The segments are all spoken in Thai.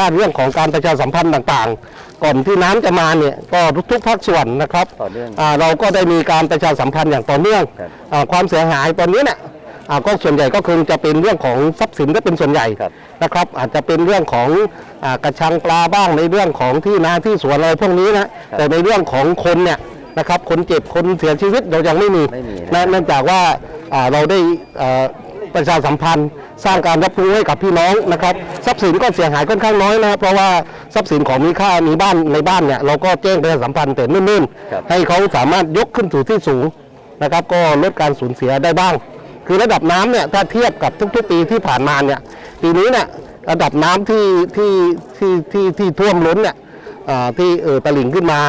ว่าเรื่องของการประชาสัมพันธ์ต่างๆ ก่อนที่น้ำจะมาเนี่ยก็ทุกๆภาคส่วนนะครับต่อเนื่องาเราก็ได้มีการประชาสัมพันธ์อย่างต่อเนื่องครับอ่าความเสียหายตอนนี้เนี่ยอ่าก็ส่วนใหญ่ก็คงจะเป็นเรื่องของทรัพย์สินก็เป็นส่วนใหญ่ครับนะครับ อาจจะเป็นเรื่องของอากระชังปลาบ้างในเรื่องของที่นาที่สวนอะไรพวกนี้นะแต่ในเรื่องของคนเนี่ยนะครับคนเจ็บคนเสียชีวิตเรายังไม่มีไม่มีนะนะเนื่องจากว่าอ่าเราได้เอ่อ ประชาสัมพันธ์ สร้างการรับรู้ให้กับพี่น้องนะครับทรัพย์สินก็เสียหายค่อนข้างน้อยนะครับเพราะว่าทรัพย์สินของมีค่ามีบ้านในบ้านเนี่ยเราก็แจ้งประชาสัมพันธ์แต่นิ่นครับๆให้เขาสามารถยกขึ้นสู่ที่สูงนะครับ ก็ลดการสูญเสียได้บ้าง คือระดับน้ำเนี่ยถ้าเทียบกับทุกๆ ปีที่ผ่านมาเนี่ยปีนี้เนี่ยระดับน้ำที่ที่ที่ที่ที่ท่วมล้นเนี่ยอ่าที่เอ่อตลิ่งขึ้นมา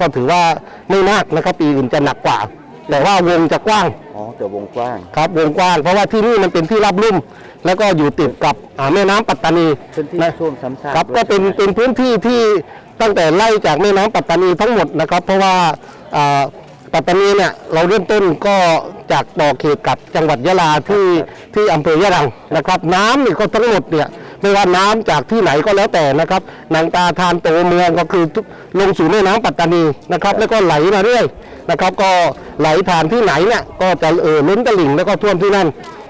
ก็ถือว่าไม่มากนะครับ ปีอื่นจะหนักกว่า แต่ว่าวงจะกว้างอ๋อ แต่วงกว้าง ครับวงกว้าง เพราะว่าที่นี่มันเป็นที่ราบลุ่ม แล้วก็อยู่ติดกับอ่าแม่น้ำปัตตานีพื้นที่นะท่วมซ้ำซากครับด้วยก็เป็นใช่ไหมเป็นพื้นที่ที่ตั้งแต่ไล่จากแม่น้ำปัตตานีทั้งหมดนะครับ เพราะว่าอ่าปัตตานีเนี่ยเราเริ่มต้นก็จากต่อเขตกับจังหวัดยะลาที่ที่อำเภอยะรังนะครับ น้ำนี่ก็ทั้งหมดเนี่ย ไม่ว่าน้ำจากที่ไหนก็แล้วแต่นะครับนางตาทานโตเมืองก็คือทุกลงสู่แม่น้ำปัตตานีนะครับ แล้วก็ไหลมาเรื่อยนะครับ ก็ไหลผ่านที่ไหนเนี่ยก็จะเอ่อล้นตลิ่งแล้วก็ท่วมที่นั่น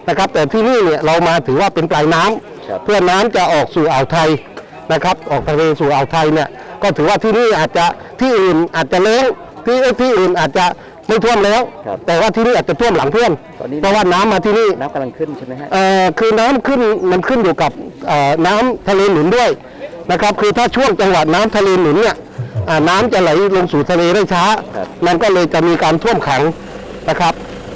นะครับ แต่ที่นี่เนี่ยเรามาถือว่าเป็นปลายน้ำครับเพื่อน้ำจะออกสู่อ่าวไทยนะครับ ออกทะเลสู่อ่าวไทยเนี่ยก็ถือว่าที่นี่อาจจะที่อื่นอาจจะเล้งที่เอ้ยที่อื่นอาจจะไม่ท่วมแล้วครับแต่ว่าที่นี่อาจจะท่วมหลังเพื่อนตอนนี้เพราะว่าน้ำมาที่นี่น้ำกำลังขึ้นใช่ไหมฮะเอ่อคือน้ำขึ้นมันขึ้นอยู่กับเอ่อ น้ำทะเลหนุนด้วยนะครับ คือถ้าช่วงจังหวัดน้ำทะเลหนุนเนี่ยอ่าน้ำจะไหลลงสู่ทะเลได้ช้าครับมันก็เลยจะมีการท่วมขัง